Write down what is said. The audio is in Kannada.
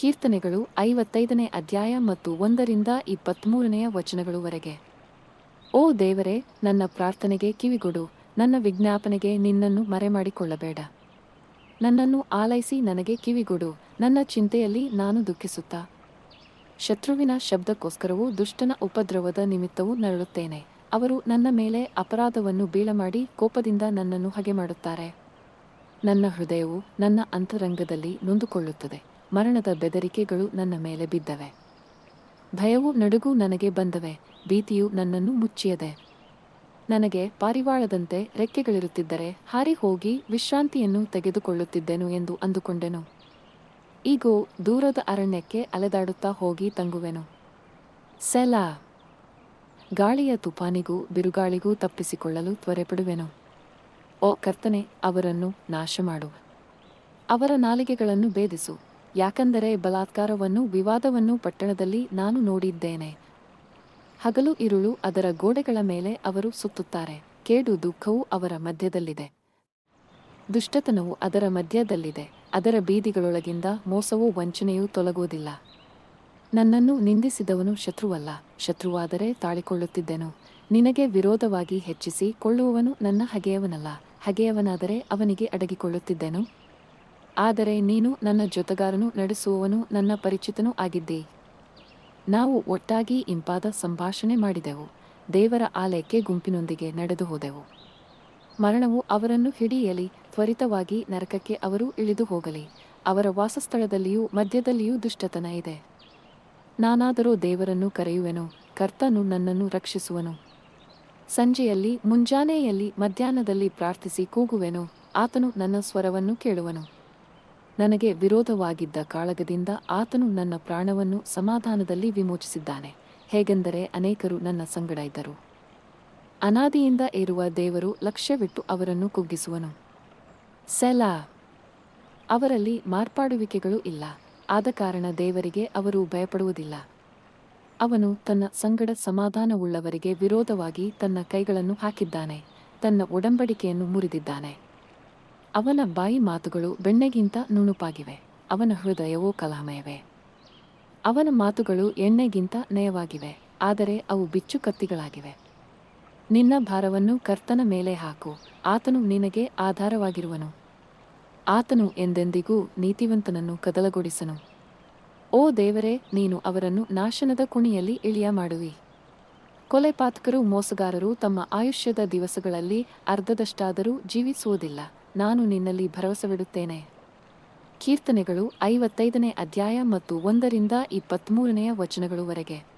ಕೀರ್ತನೆಗಳು ಐವತ್ತೈದನೇ ಅಧ್ಯಾಯ ಮತ್ತು ಒಂದರಿಂದ ಇಪ್ಪತ್ತ್ಮೂರನೆಯ ವಚನಗಳವರೆಗೆ. ಓ ದೇವರೇ, ನನ್ನ ಪ್ರಾರ್ಥನೆಗೆ ಕಿವಿಗೊಡು, ನನ್ನ ವಿಜ್ಞಾಪನೆಗೆ ನಿನ್ನನ್ನು ಮರೆಮಾಡಿಕೊಳ್ಳಬೇಡ. ನನ್ನನ್ನು ಆಲೈಸಿ ನನಗೆ ಕಿವಿಗೊಡು, ನನ್ನ ಚಿಂತೆಯಲ್ಲಿ ನಾನು ದುಃಖಿಸುತ್ತಾ. ಶತ್ರುವಿನ ಶಬ್ದಕ್ಕೋಸ್ಕರವೂ ದುಷ್ಟನ ಉಪದ್ರವದ ನಿಮಿತ್ತವೂ ನರಳುತ್ತೇನೆ. ಅವರು ನನ್ನ ಮೇಲೆ ಅಪರಾಧವನ್ನು ಬೀಳಮಾಡಿ ಕೋಪದಿಂದ ನನ್ನನ್ನು ಹಗೆ ಮಾಡುತ್ತಾರೆ ನನ್ನ ಹೃದಯವು ನನ್ನ ಅಂತರಂಗದಲ್ಲಿ ನೊಂದುಕೊಳ್ಳುತ್ತದೆ. ಮರಣದ ಬೆದರಿಕೆಗಳು ನನ್ನ ಮೇಲೆ ಬಿದ್ದವೆ. ಭಯವು ನಡುಗೂ ನನಗೆ ಬಂದವೆ. ಭೀತಿಯು ನನ್ನನ್ನು ಮುಚ್ಚಿಯದೆ. ನನಗೆ ಪಾರಿವಾಳದಂತೆ ರೆಕ್ಕೆಗಳಿರುತ್ತಿದ್ದರೆ ಹಾರಿ ಹೋಗಿ ವಿಶ್ರಾಂತಿಯನ್ನು ತೆಗೆದುಕೊಳ್ಳುತ್ತಿದ್ದೆನು ಎಂದು ಅಂದುಕೊಂಡೆನು. ಈಗೋ, ದೂರದ ಅರಣ್ಯಕ್ಕೆ ಅಲೆದಾಡುತ್ತಾ ಹೋಗಿ ತಂಗುವೆನು. ಸೆಲಾ! ಗಾಳಿಯ ತುಫಾನಿಗೂ ಬಿರುಗಾಳಿಗೂ ತಪ್ಪಿಸಿಕೊಳ್ಳಲು ತ್ವರೆಪಡುವೆನು. ಓ ಕರ್ತನೆ, ಅವರನ್ನು ನಾಶ ಮಾಡು ಅವರ ನಾಲಿಗೆಗಳನ್ನು ಭೇದಿಸು. ಯಾಕಂದರೆ ಬಲಾತ್ಕಾರವನ್ನು, ವಿವಾದವನ್ನು ಪಟ್ಟಣದಲ್ಲಿ ನಾನು ನೋಡಿದ್ದೇನೆ. ಹಗಲು ಇರುಳು ಅದರ ಗೋಡೆಗಳ ಮೇಲೆ ಅವರು ಸುತ್ತುತ್ತಾರೆ. ಕೇಡು ದುಃಖವು ಅವರ ಮಧ್ಯದಲ್ಲಿದೆ. ದುಷ್ಟತನವು ಅದರ ಮಧ್ಯದಲ್ಲಿದೆ. ಅದರ ಬೀದಿಗಳೊಳಗಿಂದ ಮೋಸವೂ ವಂಚನೆಯೂ ತೊಲಗುವುದಿಲ್ಲ. ನನ್ನನ್ನು ನಿಂದಿಸಿದವನು ಶತ್ರುವಲ್ಲ. ಶತ್ರುವಾದರೆ ತಾಳಿಕೊಳ್ಳುತ್ತಿದ್ದೆನು. ನಿನಗೆ ವಿರೋಧವಾಗಿ ಹೆಚ್ಚಿಸಿ ಕೊಳ್ಳುವವನು ನನ್ನ ಹಗೆಯವನಲ್ಲ. ಹಗೆಯವನಾದರೆ ಅವನಿಗೆ ಅಡಗಿಕೊಳ್ಳುತ್ತಿದ್ದೆನು. ಆದರೆ ನೀನು ನನ್ನ ಜೊತೆಗಾರನು, ನಡೆಸುವವನು, ನನ್ನ ಪರಿಚಿತನೂ ಆಗಿದ್ದೆ. ನಾವು ಒಟ್ಟಾಗಿ ಇಂಪಾದ ಸಂಭಾಷಣೆ ಮಾಡಿದೆವು. ದೇವರ ಆಲಯಕ್ಕೆ ಗುಂಪಿನೊಂದಿಗೆ ನಡೆದು ಹೋದೆವು. ಮರಣವು ಅವರನ್ನು ಹಿಡಿಯಲಿ, ತ್ವರಿತವಾಗಿ ನರಕಕ್ಕೆ ಅವರು ಇಳಿದು ಹೋಗಲಿ. ಅವರ ವಾಸಸ್ಥಳದಲ್ಲಿಯೂ ಮಧ್ಯದಲ್ಲಿಯೂ ದುಷ್ಟತನ ಇದೆ. ನಾನಾದರೂ ದೇವರನ್ನು ಕರೆಯುವೆನು, ಕರ್ತನು ನನ್ನನ್ನು ರಕ್ಷಿಸುವನು. ಸಂಜೆಯಲ್ಲಿ, ಮುಂಜಾನೆಯಲ್ಲಿ ಮಧ್ಯಾಹ್ನದಲ್ಲಿ ಪ್ರಾರ್ಥಿಸಿ ಕೂಗುವೆನು. ಆತನು ನನ್ನ ಸ್ವರವನ್ನು ಕೇಳುವನು. ನನಗೆ ವಿರೋಧವಾಗಿದ್ದ ಕಾಳಗದಿಂದ ಆತನು ನನ್ನ ಪ್ರಾಣವನ್ನು ಸಮಾಧಾನದಲ್ಲಿ ವಿಮೋಚಿಸಿದ್ದಾನೆ. ಹೇಗೆಂದರೆ ಅನೇಕರು ನನ್ನ ಸಂಗಡ ಇದ್ದರು. ಅನಾದಿಯಿಂದ ಇರುವ ದೇವರು ಲಕ್ಷ್ಯವಿಟ್ಟು ಅವರನ್ನು ಕುಗ್ಗಿಸುವನು. ಸೆಲಾ. ಅವರಲ್ಲಿ ಮಾರ್ಪಾಡುವಿಕೆಗಳು ಇಲ್ಲ. ಆದ ಕಾರಣ ದೇವರಿಗೆ ಅವರು ಭಯಪಡುವುದಿಲ್ಲ. ಅವನು ತನ್ನ ಸಂಗಡ ಸಮಾಧಾನವುಳ್ಳವರಿಗೆ ವಿರೋಧವಾಗಿ ತನ್ನ ಕೈಗಳನ್ನು ಹಾಕಿದ್ದಾನೆ, ತನ್ನ ಒಡಂಬಡಿಕೆಯನ್ನು ಮುರಿದಿದ್ದಾನೆ. ಅವನ ಬಾಯಿ ಮಾತುಗಳು ಬೆಣ್ಣೆಗಿಂತ ನುಣುಪಾಗಿವೆ, ಅವನ ಹೃದಯವೂ ಕಲಾಮಯವೇ. ಅವನ ಮಾತುಗಳು ಎಣ್ಣೆಗಿಂತ ನಯವಾಗಿವೆ, ಆದರೆ ಅವು ಬಿಚ್ಚು ಕತ್ತಿಗಳಾಗಿವೆ. ನಿನ್ನ ಭಾರವನ್ನು ಕರ್ತನ ಮೇಲೆ ಹಾಕು, ಆತನು ನಿನಗೆ ಆಧಾರವಾಗಿರುವನು. ಆತನು ಎಂದೆಂದಿಗೂ ನೀತಿವಂತನನ್ನು ಕದಲಗೊಳಿಸನು ಓ ದೇವರೇ, ನೀನು ಅವರನ್ನು ನಾಶನದ ಕುಣಿಯಲ್ಲಿ ಇಳಿಯ ಮಾಡುವಿ. ಕೊಲೆಪಾತಕರು ಮೋಸಗಾರರು ತಮ್ಮ ಆಯುಷ್ಯದ ದಿವಸಗಳಲ್ಲಿ ಅರ್ಧದಷ್ಟಾದರೂ ಜೀವಿಸುವುದಿಲ್ಲ. ನಾನು ನಿನ್ನಲ್ಲಿ ಭರವಸವಿಡುತ್ತೇನೆ. ಕೀರ್ತನೆಗಳು ಐವತ್ತೈದನೇ ಅಧ್ಯಾಯ ಮತ್ತು ಒಂದರಿಂದ ಇಪ್ಪತ್ತ್ಮೂರನೆಯ ವಚನಗಳುವರೆಗೆ